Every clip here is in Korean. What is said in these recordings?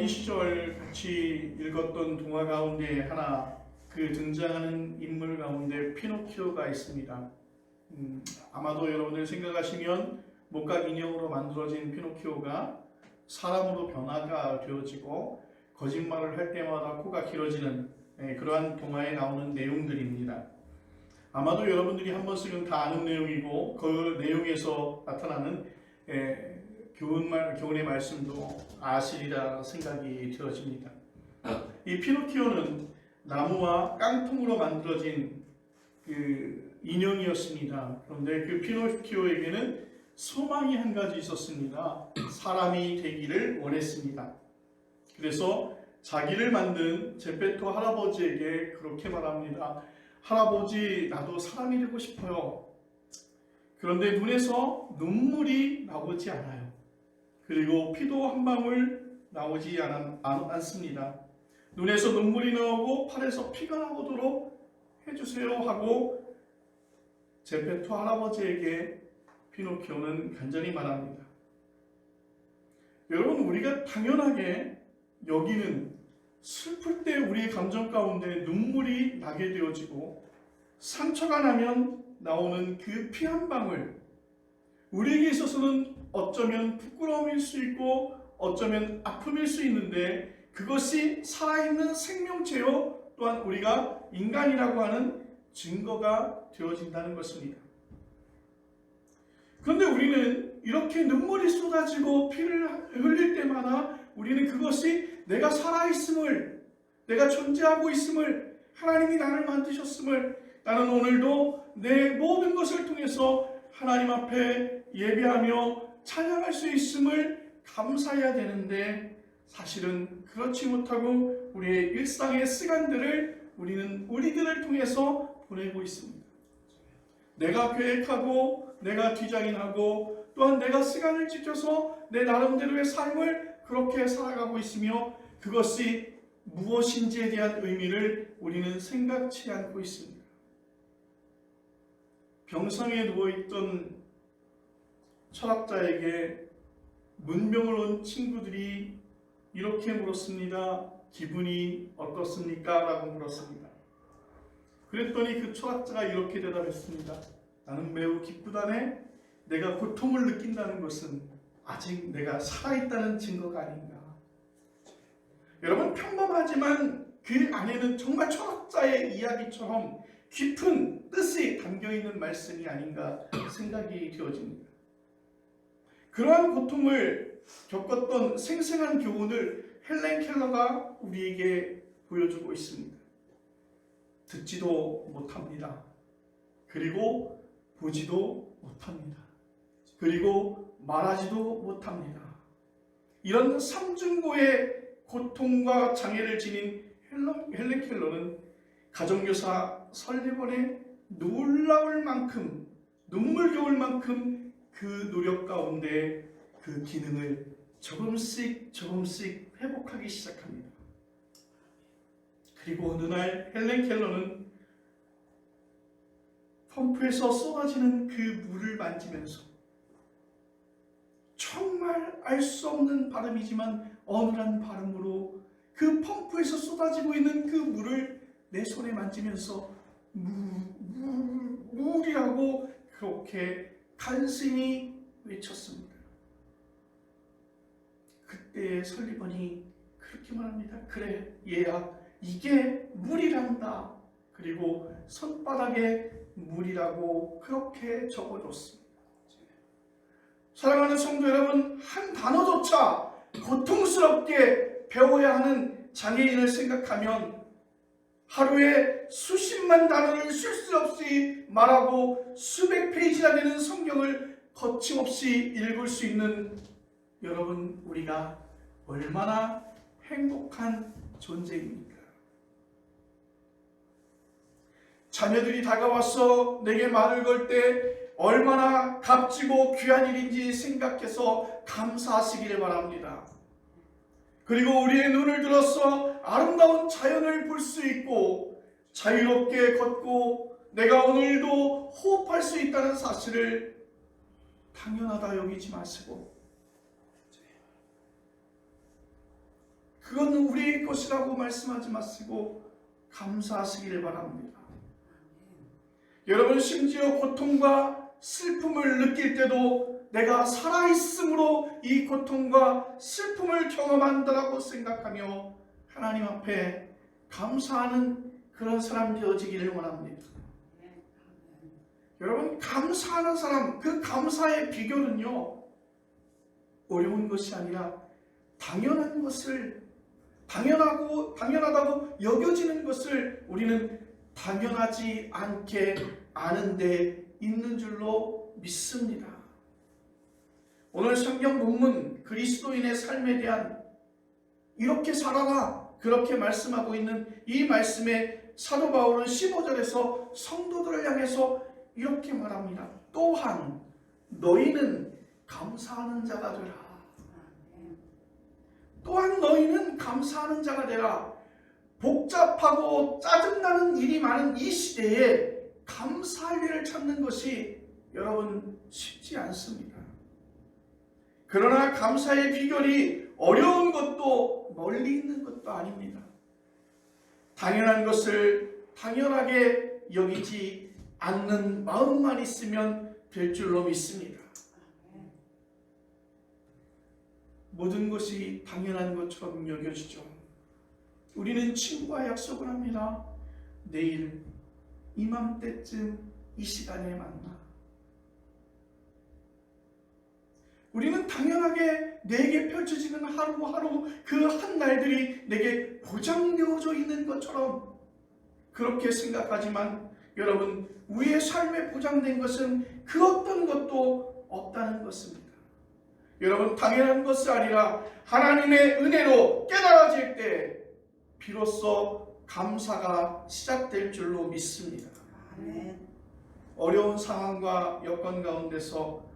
어린 시절 같이 읽었던 동화 가운데 하나 그 등장하는 인물 가운데 피노키오가 있습니다. 음, 아마도 여러분들 생각하시면 목각 인형으로 만들어진 피노키오가 사람으로 변화가 되어지고 거짓말을 할 때마다 코가 길어지는 예, 그러한 동화에 나오는 내용들입니다. 아마도 여러분들이 한 번씩은 다 아는 내용이고 그 내용에서 나타나는 예, 교훈말, 교훈의 말씀도 아시리라 생각이 되어집니다. 이 피노키오는 나무와 깡통으로 만들어진 그 인형이었습니다. 그런데 그 피노키오에게는 소망이 한 가지 있었습니다. 사람이 되기를 원했습니다. 그래서 자기를 만든 제페토 할아버지에게 그렇게 말합니다. 할아버지, 나도 사람이 되고 싶어요. 그런데 눈에서 눈물이 나오지 않아요. 그리고 피도 한 방울 나오지 않, 않습니다. 눈에서 눈물이 나오고 팔에서 피가 나오도록 해주세요 하고 제페토 할아버지에게 피노키오는 간절히 말합니다. 여러분 우리가 당연하게 여기는 슬플 때 우리의 감정 가운데 눈물이 나게 되어지고 상처가 나면 나오는 그 피 한 방울 우리에게 있어서는 어쩌면 부끄러움일 수 있고 어쩌면 아픔일 수 있는데 그것이 살아있는 생명체요 또한 우리가 인간이라고 하는 증거가 되어진다는 것입니다. 그런데 우리는 이렇게 눈물이 쏟아지고 피를 흘릴 때마다 우리는 그것이 내가 살아있음을, 내가 존재하고 있음을, 하나님이 나를 만드셨음을, 나는 오늘도 내 모든 것을 통해서 하나님 앞에 예배하며 찬양할 수 있음을 감사해야 되는데 사실은 그렇지 못하고 우리의 일상의 시간들을 우리는 우리들을 통해서 보내고 있습니다. 내가 계획하고 내가 디자인하고 또한 내가 시간을 지켜서 내 나름대로의 삶을 그렇게 살아가고 있으며 그것이 무엇인지에 대한 의미를 우리는 생각치 않고 있습니다. 병상에 누워있던 철학자에게 문병을 온 친구들이 이렇게 물었습니다. 기분이 어떻습니까? 라고 물었습니다. 그랬더니 그 철학자가 이렇게 대답했습니다. 나는 매우 기쁘다네. 내가 고통을 느낀다는 것은 아직 내가 살아있다는 증거가 아닌가. 여러분 평범하지만 그 안에는 정말 철학자의 이야기처럼 깊은 뜻이 담겨 있는 말씀이 아닌가 생각이 되어집니다. 그러한 고통을 겪었던 생생한 교훈을 헬렌 켈러가 우리에게 보여주고 있습니다. 듣지도 못합니다. 그리고 보지도 못합니다. 그리고 말하지도 못합니다. 이런 삼중고의 고통과 장애를 지닌 헬렌 켈러는 가정교사 설리번의 놀라울 만큼 눈물겨울 만큼 그 노력 가운데 그 기능을 조금씩 조금씩 회복하기 시작합니다. 그리고 어느 날 헬렌 켈러는 펌프에서 쏟아지는 그 물을 만지면서 정말 알 수 없는 발음이지만 어눌한 발음으로 그 펌프에서 쏟아지고 있는 그 물을 내 손에 만지면서 물이라고 그렇게 간신히 외쳤습니다. 그때 설리번이 그렇게 말합니다. 그래, 얘야, 이게 물이란다. 그리고 손바닥에 물이라고 그렇게 적어줬습니다. 사랑하는 성도 여러분, 한 단어조차 고통스럽게 배워야 하는 장애인을 생각하면 하루에 수십만 단어를 쉴 수 없이 말하고 수백 페이지나 되는 성경을 거침없이 읽을 수 있는 여러분, 우리가 얼마나 행복한 존재입니까? 자녀들이 다가와서 내게 말을 걸 때 얼마나 값지고 귀한 일인지 생각해서 감사하시기를 바랍니다. 그리고 우리의 눈을 들어서 아름다운 자연을 볼 수 있고 자유롭게 걷고 내가 오늘도 호흡할 수 있다는 사실을 당연하다 여기지 마시고 그건 우리의 것이라고 말씀하지 마시고 감사하시기를 바랍니다. 여러분 심지어 고통과 슬픔을 느낄 때도 내가 살아있음으로 이 고통과 슬픔을 경험한다라고 생각하며 하나님 앞에 감사하는 그런 사람 되어지기를 원합니다. 여러분 감사하는 사람 그 감사의 비결은요 어려운 것이 아니라 당연한 것을 당연하고 당연하다고 여겨지는 것을 우리는 당연하지 않게 아는데 있는 줄로 믿습니다. 오늘 성경 본문 그리스도인의 삶에 대한 이렇게 살아라 그렇게 말씀하고 있는 이 말씀에 사도 바울은 15절에서 성도들을 향해서 이렇게 말합니다. 또한 너희는 감사하는 자가 되라. 또한 너희는 감사하는 자가 되라. 복잡하고 짜증나는 일이 많은 이 시대에 감사할 일을 찾는 것이 여러분 쉽지 않습니다. 그러나 감사의 비결이 어려운 것도 멀리 있는 것도 아닙니다. 당연한 것을 당연하게 여기지 않는 마음만 있으면 될 줄로 믿습니다. 모든 것이 당연한 것처럼 여겨지죠. 우리는 친구와 약속을 합니다. 내일 이맘때쯤 이 시간에 만나. 우리는 당연하게 내게 펼쳐지는 하루하루 그 한 날들이 내게 보장되어져 있는 것처럼 그렇게 생각하지만 여러분 우리의 삶에 보장된 것은 그 어떤 것도 없다는 것입니다. 여러분 당연한 것이 아니라 하나님의 은혜로 깨달아질 때 비로소 감사가 시작될 줄로 믿습니다. 어려운 상황과 여건 가운데서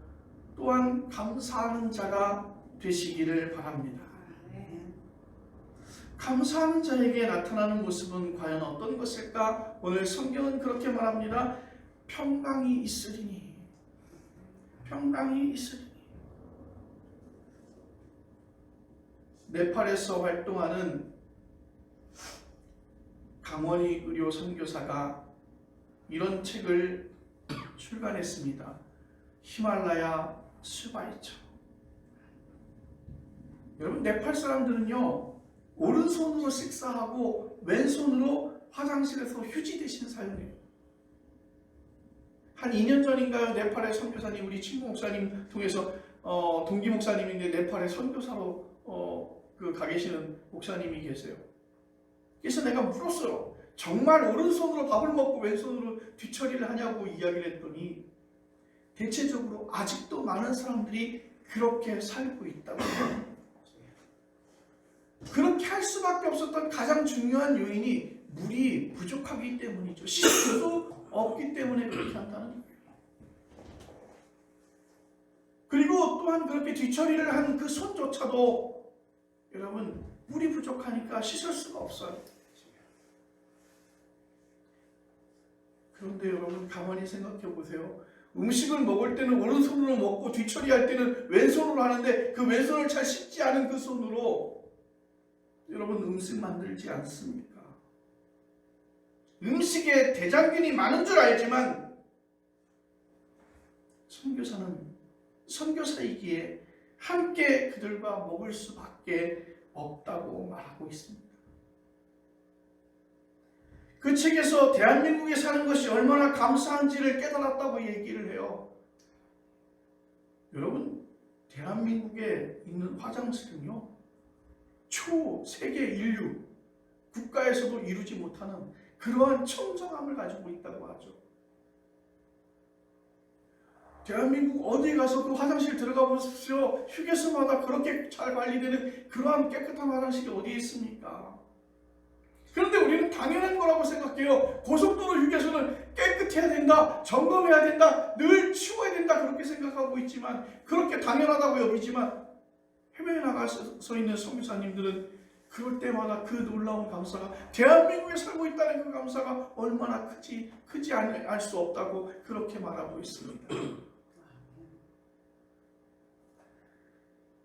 또한 감사하는 자가 되시기를 바랍니다. 감사하는 자에게 나타나는 모습은 과연 어떤 것일까? 오늘 성경은 그렇게 말합니다. 평강이 있으리니. 평강이 있으리니. 네팔에서 활동하는 강원희 의료 선교사가 이런 책을 출간했습니다. 히말라야 수바이처. 여러분 네팔 사람들은요 오른손으로 식사하고 왼손으로 화장실에서 휴지 대신 사용해요. 한 2년 전인가요 네팔의 선교사님 우리 친구 목사님 통해서 어, 동기 목사님인데 네팔의 선교사로 어, 그 가 계시는 목사님이 계세요. 그래서 내가 물었어요. 정말 오른손으로 밥을 먹고 왼손으로 뒤처리를 하냐고 이야기를 했더니 대체적으로 아직도 많은 사람들이 그렇게 살고 있다고. 그렇게 할 수밖에 없었던 가장 중요한 요인이 물이 부족하기 때문이죠. 수 없기 때문에 그렇게 한다는. 그리고 또한 그렇게 뒤처리를 한 그 손조차도 여러분 물이 부족하니까 씻을 수가 없어요. 그런데 여러분 가만히 생각해 보세요. 음식을 먹을 때는 오른손으로 먹고 뒤처리할 때는 왼손으로 하는데 그 왼손을 잘 씻지 않은 그 손으로 여러분 음식 만들지 않습니까? 음식에 대장균이 많은 줄 알지만 선교사는 선교사이기에 함께 그들과 먹을 수밖에 없다고 말하고 있습니다. 그 책에서 대한민국에 사는 것이 얼마나 감사한지를 깨달았다고 얘기를 해요. 여러분, 대한민국에 있는 화장실은요, 초 세계 인류 국가에서도 이루지 못하는 그러한 청정함을 가지고 있다고 하죠. 대한민국 어디 가서 그 화장실 들어가 보십시오. 휴게소마다 그렇게 잘 관리되는 그러한 깨끗한 화장실이 어디에 있습니까? 그런데 우리는 당연한 거라고 생각해요. 고속도로 휴게소는 깨끗해야 된다, 점검해야 된다, 늘 치워야 된다 그렇게 생각하고 있지만 그렇게 당연하다고 여기지만 해외에 나가서 있는 선교사님들은 그럴 때마다 그 놀라운 감사가 대한민국에 살고 있다는 그 감사가 얼마나 크지 크지 알수 없다고 그렇게 말하고 있습니다.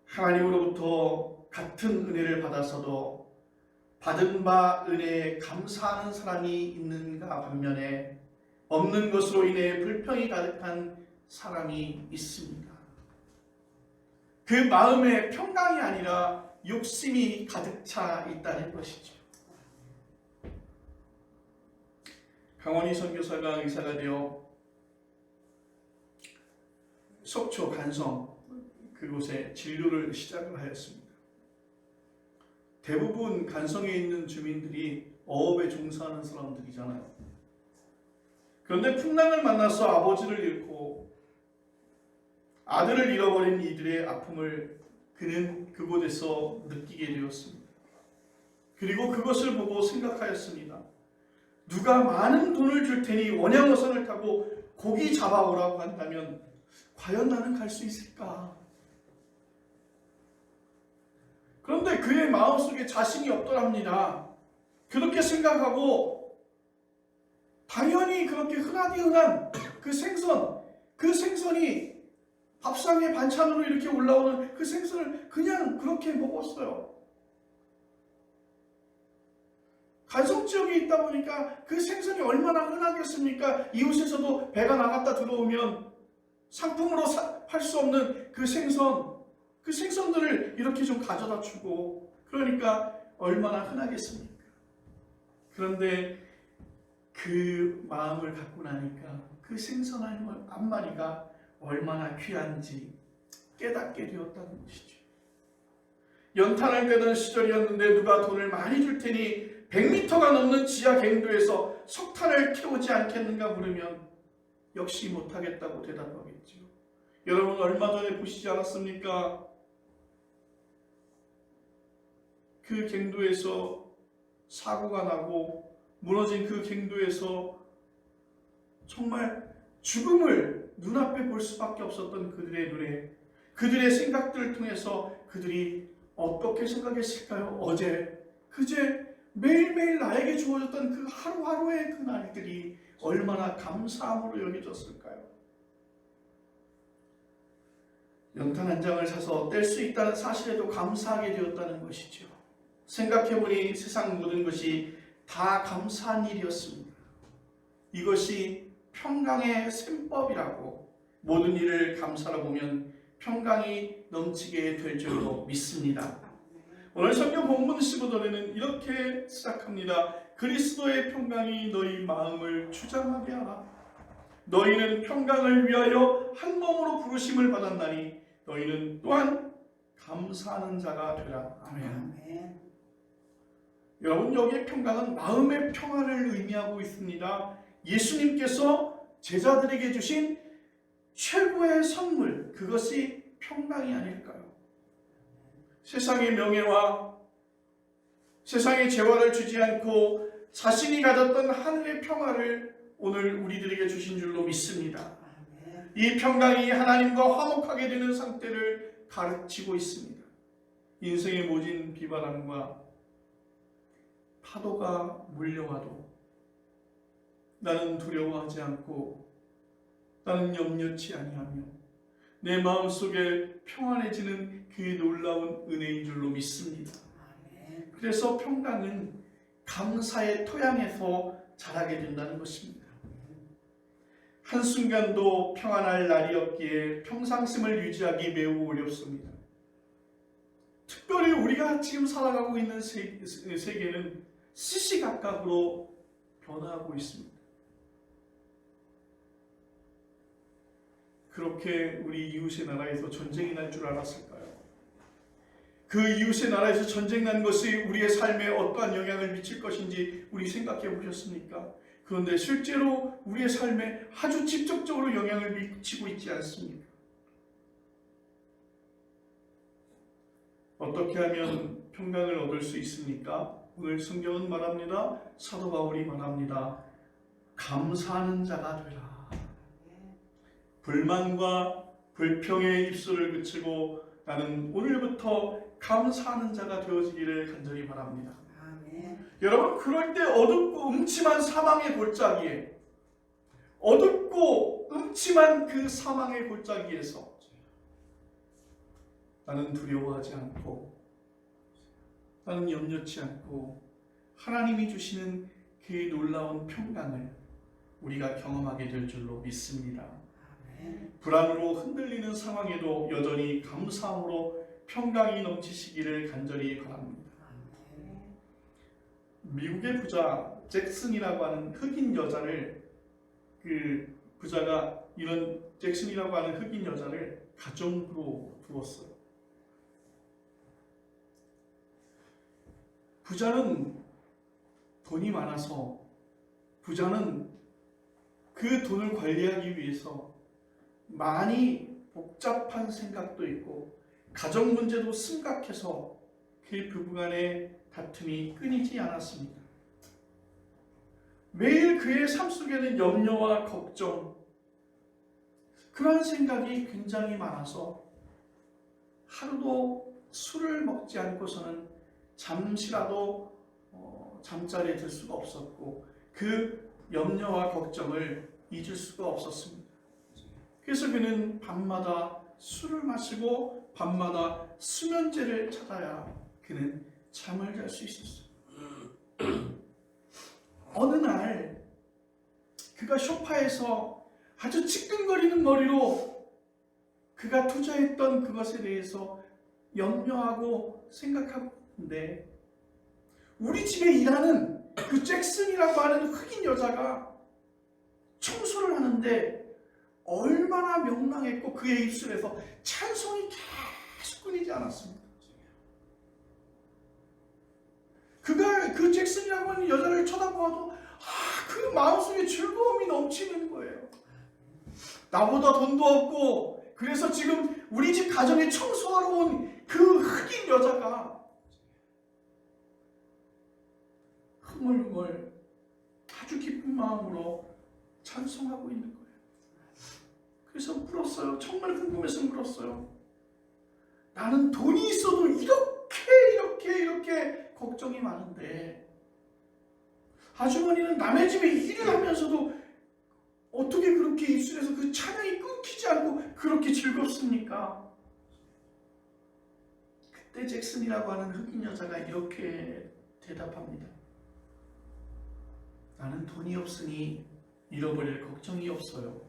하나님으로부터 같은 은혜를 받아서도 받은 바 은혜에 감사하는 사람이 있는가 반면에 없는 것으로 인해 불평이 가득한 사람이 있습니다. 그 마음에 평강이 아니라 욕심이 가득 차 있다는 것이죠. 강원희 선교사가 의사가 되어 속초 간성 그곳에 진료를 시작을 하였습니다. 대부분 간성에 있는 주민들이 어업에 종사하는 사람들이잖아요. 그런데 풍랑을 만나서 아버지를 잃고 아들을 잃어버린 이들의 아픔을 그는 그곳에서 느끼게 되었습니다. 그리고 그것을 보고 생각하였습니다. 누가 많은 돈을 줄 테니 원양어선을 타고 고기 잡아오라고 한다면 과연 나는 갈 수 있을까? 그런데 그의 마음속에 자신이 없더랍니다. 그렇게 생각하고 당연히 그렇게 흔하디 흔한 그 생선, 그 생선이 밥상에 반찬으로 이렇게 올라오는 그 생선을 그냥 그렇게 먹었어요. 간성 지역에 있다 보니까 그 생선이 얼마나 흔하겠습니까? 이웃에서도 배가 나갔다 들어오면 상품으로 팔 수 없는 그 생선, 그 생선들을 이렇게 좀 가져다 주고 그러니까 얼마나 흔하겠습니까? 그런데 그 마음을 갖고 나니까 그 생선 한 마리가 얼마나 귀한지 깨닫게 되었다는 것이죠. 연탄을 떼던 시절이었는데 누가 돈을 많이 줄 테니 100m가 넘는 지하 갱도에서 석탄을 태우지 않겠는가 물으면 역시 못하겠다고 대답하겠죠. 여러분 얼마 전에 보시지 않았습니까? 그 갱도에서 사고가 나고 무너진 그 갱도에서 정말 죽음을 눈앞에 볼 수밖에 없었던 그들의 눈에 그들의 생각들을 통해서 그들이 어떻게 생각했을까요? 어제, 그제 매일매일 나에게 주어졌던 그 하루하루의 그 날들이 얼마나 감사함으로 여겨졌을까요? 연탄 한 장을 사서 뗄 수 있다는 사실에도 감사하게 되었다는 것이죠. 생각해보니 세상 모든 것이 다 감사한 일이었습니다. 이것이 평강의 셈법이라고 모든 일을 감사로 보면 평강이 넘치게 될 줄로 믿습니다. 오늘 성경 본문 15절에는 이렇게 시작합니다. 그리스도의 평강이 너희 마음을 주장하게 하라. 너희는 평강을 위하여 한 몸으로 부르심을 받았나니 너희는 또한 감사하는 자가 되라. 아멘. 여러분 여기의 평강은 마음의 평안을 의미하고 있습니다. 예수님께서 제자들에게 주신 최고의 선물 그것이 평강이 아닐까요? 세상의 명예와 세상의 재화를 주지 않고 자신이 가졌던 하늘의 평화를 오늘 우리들에게 주신 줄로 믿습니다. 이 평강이 하나님과 화목하게 되는 상태를 가르치고 있습니다. 인생의 모진 비바람과 파도가 몰려와도 나는 두려워하지 않고 나는 염려치 아니하며 내 마음속에 평안해지는 그 놀라운 은혜인 줄로 믿습니다. 그래서 평강은 감사의 토양에서 자라게 된다는 것입니다. 한순간도 평안할 날이 없기에 평상심을 유지하기 매우 어렵습니다. 특별히 우리가 지금 살아가고 있는 세, 세계는 시시각각으로 변화하고 있습니다. 그렇게 우리 이웃의 나라에서 전쟁이 날 줄 알았을까요? 그 이웃의 나라에서 전쟁 난 것이 우리의 삶에 어떠한 영향을 미칠 것인지 우리 생각해 보셨습니까? 그런데 실제로 우리의 삶에 아주 직접적으로 영향을 미치고 있지 않습니까? 어떻게 하면 평강을 얻을 수 있습니까? 오늘 성경은 말합니다. 사도 바울이 말합니다. 감사하는 자가 되라. 불만과 불평의 입술을 그치고 나는 오늘부터 감사하는 자가 되어지기를 간절히 바랍니다. 여러분 그럴 때 어둡고 음침한 사망의 골짜기에 어둡고 음침한 그 사망의 골짜기에서 나는 두려워하지 않고 나는 염려치 않고 하나님이 주시는 그 놀라운 평강을 우리가 경험하게 될 줄로 믿습니다. 불안으로 흔들리는 상황에도 여전히 감사함으로 평강이 넘치시기를 간절히 바랍니다. 미국의 부자 잭슨이라고 하는 흑인 여자를 그 부자가 이런 잭슨이라고 하는 흑인 여자를 가정으로 두었어요. 부자는 돈이 많아서 부자는 그 돈을 관리하기 위해서 많이 복잡한 생각도 있고 가정 문제도 심각해서 그 부부간의 다툼이 끊이지 않았습니다. 매일 그의 삶 속에는 염려와 걱정, 그런 생각이 굉장히 많아서 하루도 술을 먹지 않고서는 잠시라도 어, 잠자리에 들 수가 없었고 그 염려와 걱정을 잊을 수가 없었습니다. 그래서 그는 밤마다 술을 마시고 밤마다 수면제를 찾아야 그는 잠을 잘 수 있었어요. 어느 날 그가 소파에서 아주 찌끈거리는 머리로 그가 투자했던 그것에 대해서 염려하고 생각하고 있는데 우리 집에 일하는 그 잭슨이라고 하는 흑인 여자가 청소를 하는데 얼마나 명랑했고 그의 입술에서 찬송이 계속 끊이지 않았습니다. 그가 그 잭슨이라고 하는 여자를 쳐다보아도 아, 그 마음속에 즐거움이 넘치는 거예요. 나보다 돈도 없고 그래서 지금 우리 집 가정에 청소하러 온 그 흑인 여자가 흐물흐물 아주 기쁜 마음으로 찬송하고 있는 거예요. 그래서 물었어요. 정말 궁금해서 물었어요. 나는 돈이 있어도 이렇게 이렇게 이렇게 걱정이 많은데 아주머니는 남의 집에 일을 하면서도 어떻게 그렇게 입술에서 그 찬양이 끊기지 않고 그렇게 즐겁습니까? 그때 잭슨이라고 하는 흑인 여자가 이렇게 대답합니다. 나는 돈이 없으니 잃어버릴 걱정이 없어요.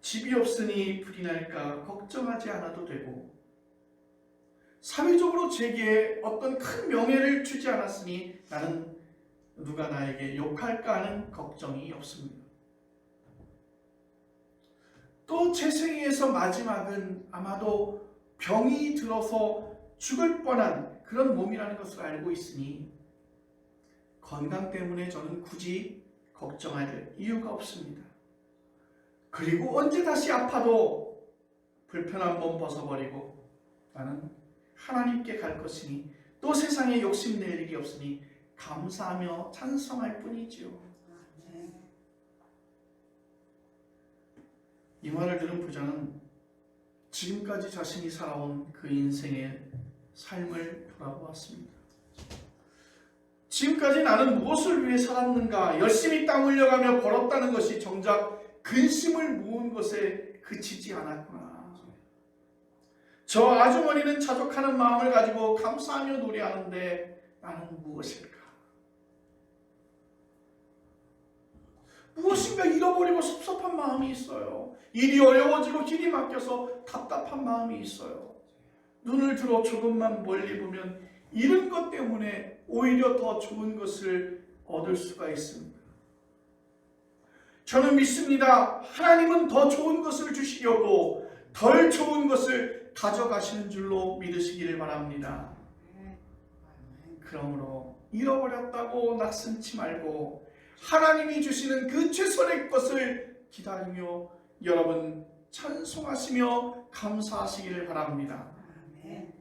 집이 없으니 불이 날까 걱정하지 않아도 되고 사회적으로 제게 어떤 큰 명예를 주지 않았으니 나는 누가 나에게 욕할까 하는 걱정이 없습니다. 또 제 생애에서 마지막은 아마도 병이 들어서 죽을 뻔한 그런 몸이라는 것을 알고 있으니 건강 때문에 저는 굳이 걱정할 이유가 없습니다. 그리고 언제 다시 아파도 불편한 몸 벗어버리고 나는 하나님께 갈 것이니 또 세상에 욕심낼 일이 없으니 감사하며 찬송할 뿐이지요. 이 말을 들은 부자는 지금까지 자신이 살아온 그 인생의 삶을 돌아보았습니다. 지금까지 나는 무엇을 위해 살았는가? 열심히 땀 흘려가며 벌었다는 것이 정작 근심을 모은 것에 그치지 않았구나. 저 아주머니는 자족하는 마음을 가지고 감사하며 노래하는데 나는 무엇일까? 무엇인가 잃어버리고 섭섭한 마음이 있어요. 일이 어려워지고 길이 막혀서 답답한 마음이 있어요. 눈을 들어 조금만 멀리 보면 잃은 것 때문에 오히려 더 좋은 것을 얻을 수가 있습니다. 저는 믿습니다. 하나님은 더 좋은 것을 주시려고 덜 좋은 것을 가져가시는 줄로 믿으시기를 바랍니다. 그러므로 잃어버렸다고 낙심치 말고 하나님이 주시는 그 최선의 것을 기다리며 여러분 찬송하시며 감사하시기를 바랍니다. 아멘.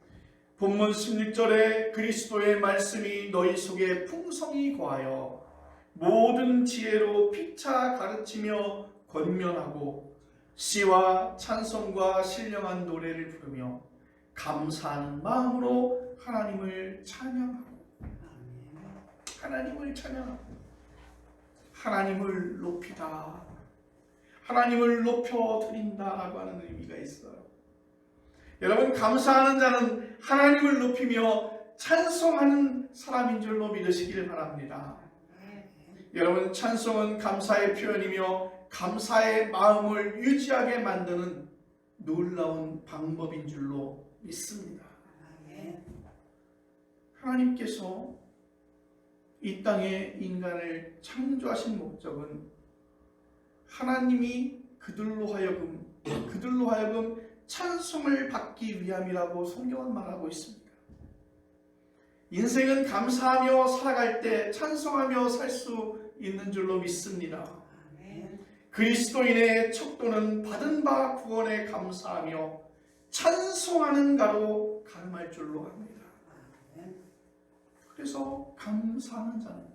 본문 16절에 그리스도의 말씀이 너희 속에 풍성히 거하여 모든 지혜로 피차 가르치며 권면하고 시와 찬송과 신령한 노래를 부르며 감사하는 마음으로 하나님을 찬양하고. 하나님을 찬양하고 하나님을 높이다 하나님을 높여 드린다라고 하는 의미가 있어요. 여러분 감사하는 자는 하나님을 높이며 찬송하는 사람인 줄로 믿으시길 바랍니다. 여러분 찬송은 감사의 표현이며 감사의 마음을 유지하게 만드는 놀라운 방법인 줄로 믿습니다. 하나님께서 이 땅에 인간을 창조하신 목적은 하나님이 그들로 하여금 그들로 하여금 찬송을 받기 위함이라고 성경은 말하고 있습니다. 인생은 감사하며 살아갈 때 찬송하며 살 수 있는 줄로 믿습니다. 그리스도인의 척도는 받은 바 구원에 감사하며 찬송하는 가로 가름할 줄로 합니다. 그래서 감사하는 자는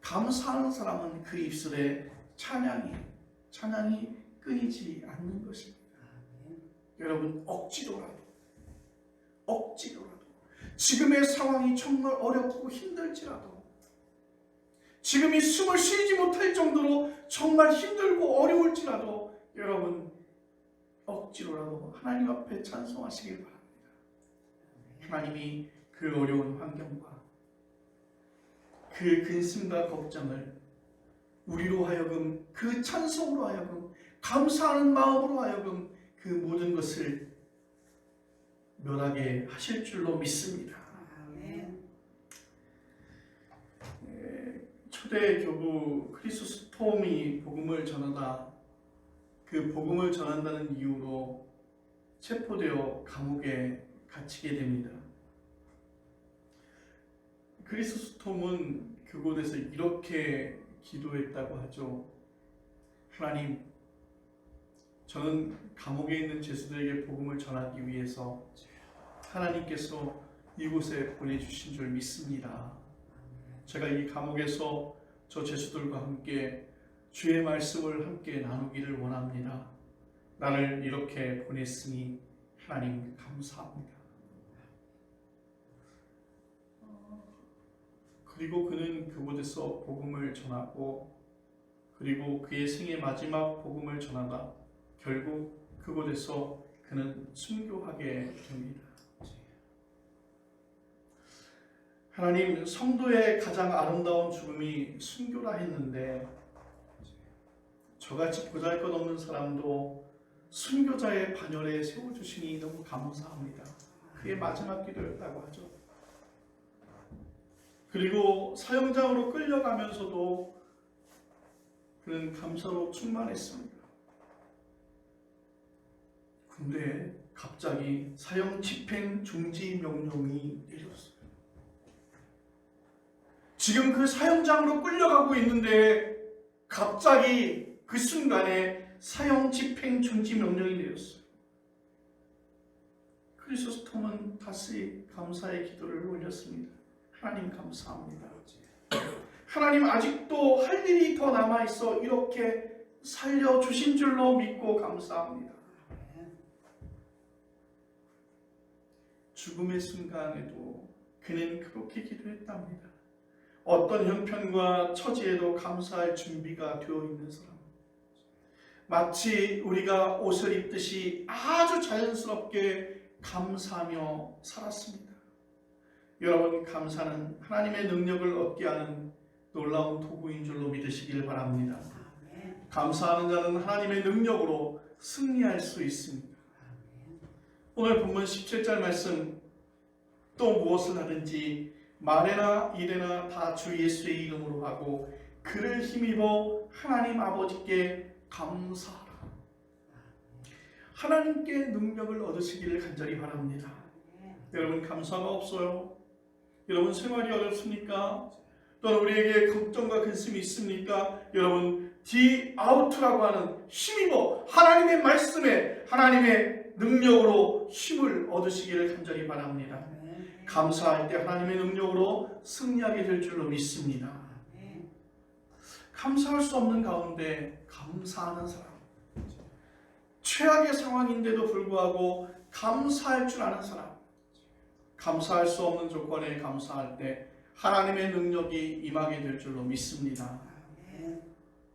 감사하는 사람은 그 입술에 찬양이 찬양이 끊이지 않는 것입니다. 여러분 억지로라도 억지로라도 지금의 상황이 정말 어렵고 힘들지라도 지금이 숨을 쉬지 못할 정도로 정말 힘들고 어려울지라도 여러분 억지로라도 하나님 앞에 찬송하시길 바랍니다. 하나님이 그 어려운 환경과 그 근심과 걱정을 우리로 하여금 그 찬송으로 하여금 감사하는 마음으로 하여금 그 모든 것을 면하게 하실 줄로 믿습니다. 예, 초대 교부 크리소스톰이 복음을 전하다 그 복음을 전한다는 이유로 체포되어 감옥에 갇히게 됩니다. 크리소스톰은 그곳에서 이렇게 기도했다고 하죠. 하나님, 저는 감옥에 있는 제수들에게 복음을 전하기 위해서 하나님께서 이곳에 보내주신 줄 믿습니다. 제가 이 감옥에서 저 제수들과 함께 주의 말씀을 함께 나누기를 원합니다. 나를 이렇게 보냈으니 하나님 감사합니다. 그리고 그는 그곳에서 복음을 전하고 그리고 그의 생의 마지막 복음을 전하다 결국 그곳에서 그는 순교하게 됩니다. 하나님 성도의 가장 아름다운 죽음이 순교라 했는데 저같이 보잘것없는 사람도 순교자의 반열에 세워주시니 너무 감사합니다. 그의 마지막 기도였다고 하죠. 그리고 사형장으로 끌려가면서도 그는 감사로 충만했습니다. 근데 갑자기 사형 집행 중지 명령이 내렸어요. 지금 그 사형장으로 끌려가고 있는데 갑자기 그 순간에 사형 집행 중지 명령이 내렸어요. 크리소스톰은 다시 감사의 기도를 올렸습니다. 하나님 감사합니다. 하나님 아직도 할 일이 더 남아 있어 이렇게 살려 주신 줄로 믿고 감사합니다. 죽음의 순간에도 그는 그렇게 기도했답니다. 어떤 형편과 처지에도 감사할 준비가 되어 있는 사람. 마치 우리가 옷을 입듯이 아주 자연스럽게 감사하며 살았습니다. 여러분 감사는 하나님의 능력을 얻게 하는 놀라운 도구인 줄로 믿으시길 바랍니다. 감사하는 자는 하나님의 능력으로 승리할 수 있습니다. 오늘 본문 17절 말씀 또 무엇을 하든지 말에나 일에나 다 주 예수의 이름으로 하고 그를 힘입어 하나님 아버지께 감사하라. 하나님께 능력을 얻으시기를 간절히 바랍니다. 여러분 감사가 없어요. 여러분 생활이 어렵습니까? 또는 우리에게 걱정과 근심이 있습니까? 여러분 디아우트라고 하는 힘입어 하나님의 말씀에 하나님의 능력으로 힘을 얻으시기를 간절히 바랍니다. 감사할 때 하나님의 능력으로 승리하게 될 줄로 믿습니다. 감사할 수 없는 가운데 감사하는 사람. 최악의 상황인데도 불구하고 감사할 줄 아는 사람. 감사할 수 없는 조건에 감사할 때 하나님의 능력이 임하게 될 줄로 믿습니다.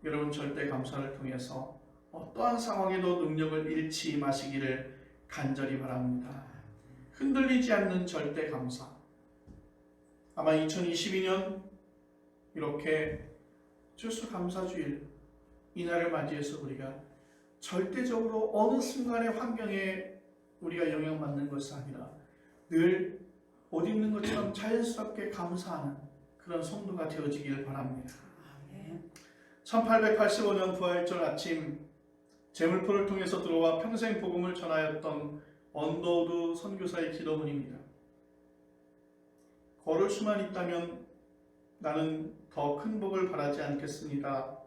여러분 절대 감사를 통해서 어떠한 상황에도 능력을 잃지 마시기를 간절히 바랍니다. 흔들리지 않는 절대 감사. 아마 2022년 이렇게 추수감사주일 이날을 맞이해서 우리가 절대적으로 어느 순간의 환경에 우리가 영향받는 것이 아니라 늘 어디 있는 것처럼 자연스럽게 감사하는 그런 성도가 되어지길 바랍니다. 아멘. 1885년 부활절 아침 제물포를 통해서 들어와 평생 복음을 전하였던 언더우드 선교사의 기도문입니다. 걸을 수만 있다면 나는 더 큰 복을 바라지 않겠습니다.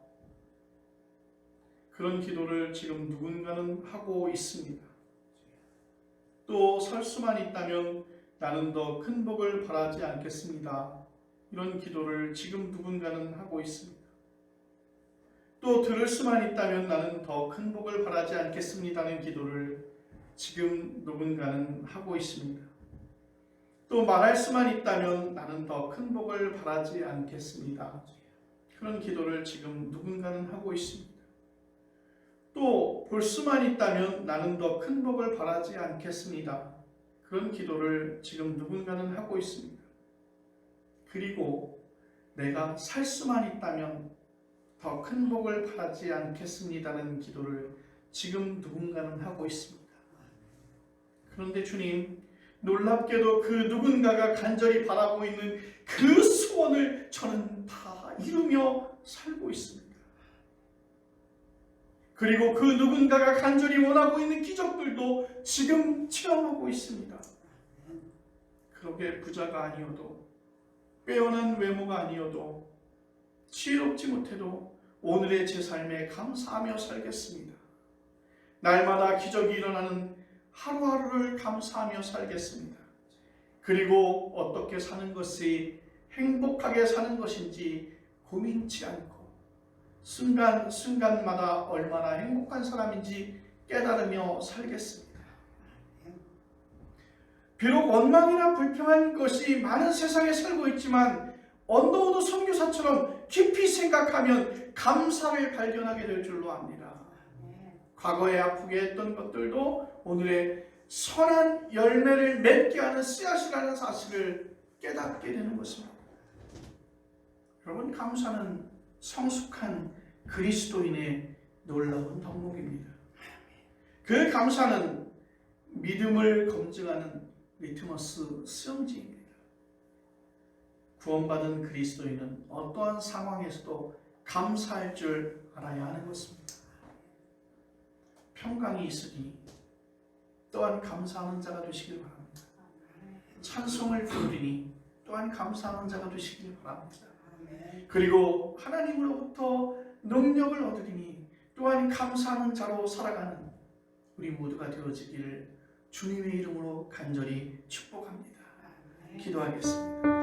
그런 기도를 지금 누군가는 하고 있습니다. 또 설 수만 있다면 나는 더 큰 복을 바라지 않겠습니다. 이런 기도를 지금 누군가는 하고 있습니다. 또 들을 수만 있다면 나는 더 큰 복을 바라지 않겠습니다는 기도를 지금 누군가는 하고 있습니다. 또 말할 수만 있다면 나는 더 큰 복을 바라지 않겠습니다. 그런 기도를 지금 누군가는 하고 있습니다. 또 볼 수만 있다면 나는 더 큰 복을 바라지 않겠습니다. 그런 기도를 지금 누군가는 하고 있습니다. 그리고 내가 살 수만 있다면 더 큰 복을 바라지 않겠습니다는 기도를 지금 누군가는 하고 있습니다. 그런데 주님, 놀랍게도 그 누군가가 간절히 바라고 있는 그 소원을 저는 다 이루며 살고 있습니다. 그리고 그 누군가가 간절히 원하고 있는 기적들도 지금 체험하고 있습니다. 그렇게 부자가 아니어도 빼어난 외모가 아니어도 지혜롭지 못해도 오늘의 제 삶에 감사하며 살겠습니다. 날마다 기적이 일어나는 하루하루를 감사하며 살겠습니다. 그리고 어떻게 사는 것이 행복하게 사는 것인지 고민치 않고 순간 순간마다 얼마나 행복한 사람인지 깨달으며 살겠습니다. 비록 원망이나 불평한 것이 많은 세상에 살고 있지만 언더우드 선교사처럼 깊이 생각하면 감사를 발견하게 될 줄로 압니다. 과거에 아프게 했던 것들도 오늘의 선한 열매를 맺게 하는 씨앗이라는 사실을 깨닫게 되는 것입니다. 여러분 감사는 성숙한 그리스도인의 놀라운 덕목입니다. 그 감사는 믿음을 검증하는 리트머스 시험지입니다. 구원받은 그리스도인은 어떠한 상황에서도 감사할 줄 알아야 하는 것입니다. 평강이 있으니 또한 감사하는 자가 되시길 바랍니다. 찬송을 부르리니 또한 감사하는 자가 되시길 바랍니다. 그리고 하나님으로부터 능력을 얻으리니 또한 감사하는 자로 살아가는 우리 모두가 되어지기를 주님의 이름으로 간절히 축복합니다. 기도하겠습니다.